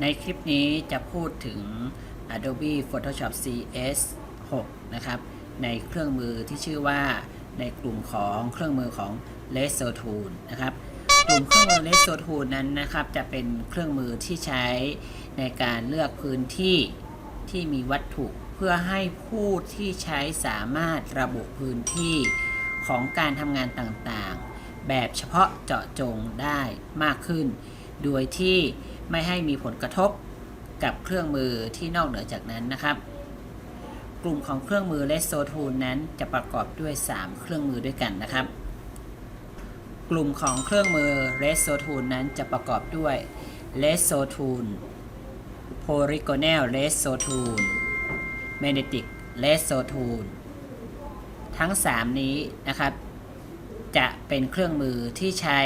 ในคลิปนี้จะพูดถึง Adobe Photoshop CS 6 นะครับ ในเครื่องมือที่ชื่อว่าในกลุ่มของเครื่องมือของ Lasso Tool นะครับ กลุ่มเครื่องมือ Lasso Tool นั้นนะครับ จะเป็นเครื่องมือที่ใช้ในการเลือกพื้นที่ที่มีวัตถุ เพื่อให้ผู้ที่ใช้สามารถระบุพื้นที่ของการทำงานต่างๆ แบบเฉพาะเจาะจงได้มากขึ้น โดยที่ ไม่ให้มีผลกระทบกับเครื่องมือที่นอกเหนือจากนั้นนะครับ กลุ่มของเครื่องมือ l e s s o Tool นั้นจะประกอบด้วย 3 เครื่องมือด้วยกันนะครับ กลุ่มของเครื่องมือ l e s s o Tool นั้นจะประกอบด้วย l e s s o Tool Polygonal l e s s o Tool Magnetic l e s s o Tool ทั้ง 3 นี้นะครับ จะเป็นเครื่องมือที่ใช้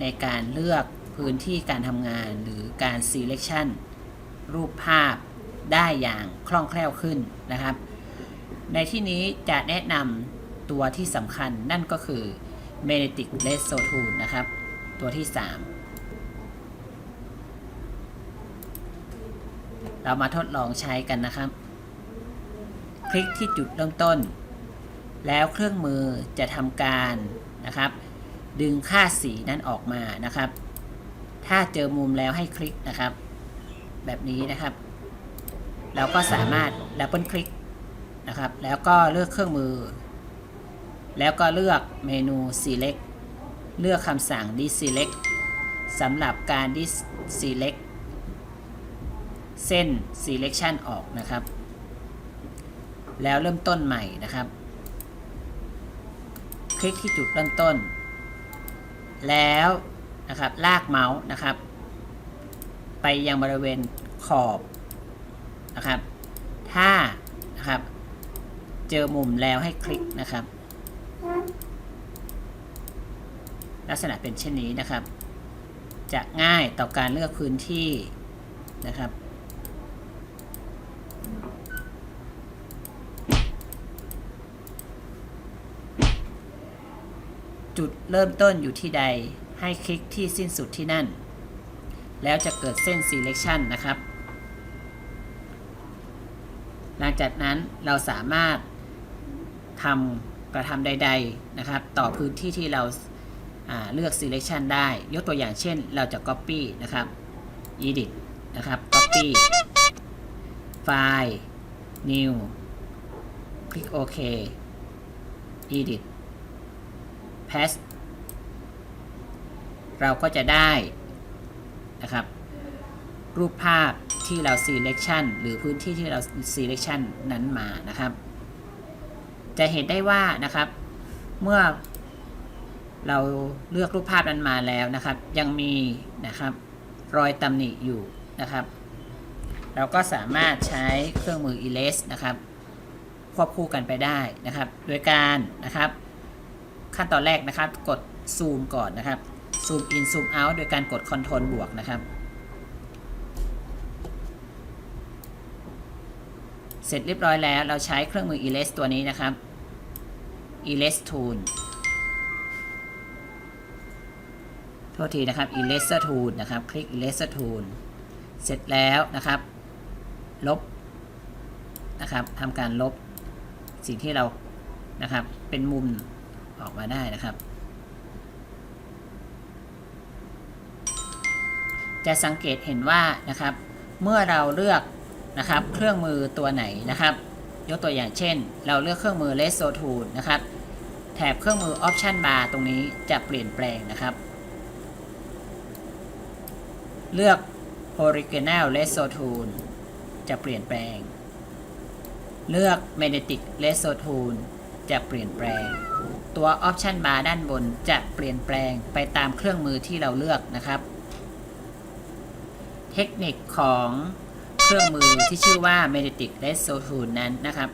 ในการเลือก พื้นที่การทำงานหรือการ selection รูปภาพได้อย่างคล่องแคล่วขึ้นนะครับ ในที่นี้จะแนะนำตัวที่สำคัญนั่นก็คือ Magnetic Lasso Tool นะครับ ตัวที่ 3 เรามาทดลองใช้กันนะครับ คลิกที่จุดเริ่มต้น แล้วเครื่องมือจะทำการนะครับ ดึงค่าสีนั้นออกมานะครับ ถ้าเจอมุมแล้วให้คลิกนะครับ แบบนี้นะครับ เราก็สามารถดับเบิลคลิกนะครับ แล้วก็เลือกเครื่องมือ แล้วก็เลือกเมนู select เลือกคำสั่ง deselect สำหรับการ deselect เส้น selection ออกนะครับ แล้วเริ่มต้นใหม่นะครับ คลิกที่จุดเริ่มต้น แล้ว นะครับลากเมาส์นะครับ ไปยังบริเวณขอบนะครับ ถ้านะครับ เจอมุมแล้วให้คลิกนะครับ ลักษณะเป็นเช่นนี้นะครับ จะง่ายต่อการเลือกพื้นที่นะครับจุดเริ่มต้นอยู่ที่ใด ให้คลิกที่สิ้นสุดที่นั่น แล้วจะเกิดเส้น selection นะครับ หลังจากนั้นเราสามารถทำกระทำใด ๆนะครับ ต่อพื้นที่ที่เราาเลือก selection ได้ ยกตัวอย่างเช่น เราจะ copy นะครับ edit นะครับ copy ไฟล์ new คลิกโอเค edit paste เราก็จะได้นะครับ รูปภาพที่เรา selection หรือพื้นที่ที่เรา selection นั้นมานะครับ จะเห็นได้ว่านะครับ เมื่อเราเลือกรูปภาพนั้นมาแล้วนะครับ ยังมีนะครับรอยตำหนิอยู่นะครับ เราก็สามารถใช้เครื่องมือ erase นะครับ ควบคู่กันไปได้นะครับ โดยการนะครับ ขั้นตอนแรกนะครับ กดซูมก่อนนะครับ ซูมอินซูมเอาท์โดยการกด Ctrl บวกนะครับ เสร็จเรียบร้อยแล้วเราใช้เครื่องมือ erase ตัวนี้นะครับ erase tool โทษทีนะครับ eraser tool นะครับ คลิก eraser tool เสร็จแล้วนะครับ ลบนะครับทำการลบสิ่งที่เรานะครับ เป็นมุมออกมาได้นะครับ จะสังเกตเห็นว่านะครับ เมื่อเราเลือกนะครับเครื่องมือตัวไหนนะครับ ยกตัวอย่างเช่น เราเลือกเครื่องมือ Lasso Tool นะครับแถบเครื่องมือ Option Bar ตรงนี้จะเปลี่ยนแปลงนะครับ เลือก Polygonal Lasso Tool จะเปลี่ยนแปลง เลือก Magnetic Lasso Tool จะเปลี่ยนแปลง ตัว Option Bar ด้านบนจะเปลี่ยนแปลงไปตามเครื่องมือที่เราเลือกนะครับ เทคนิคของเครื่องมือที่ชื่อว่า Magnetic r e s o Tool นั้นนะครับ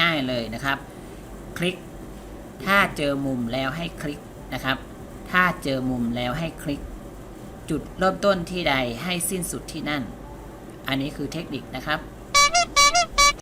ง่ายๆเลยนะครับ คลิก ถ้าเจอมุมแล้วให้คลิกนะครับ ถ้าเจอมุมแล้วให้คลิก จุดเริ่มต้นที่ใดให้สิ้นสุดที่นั่น อันนี้คือเทคนิคนะครับ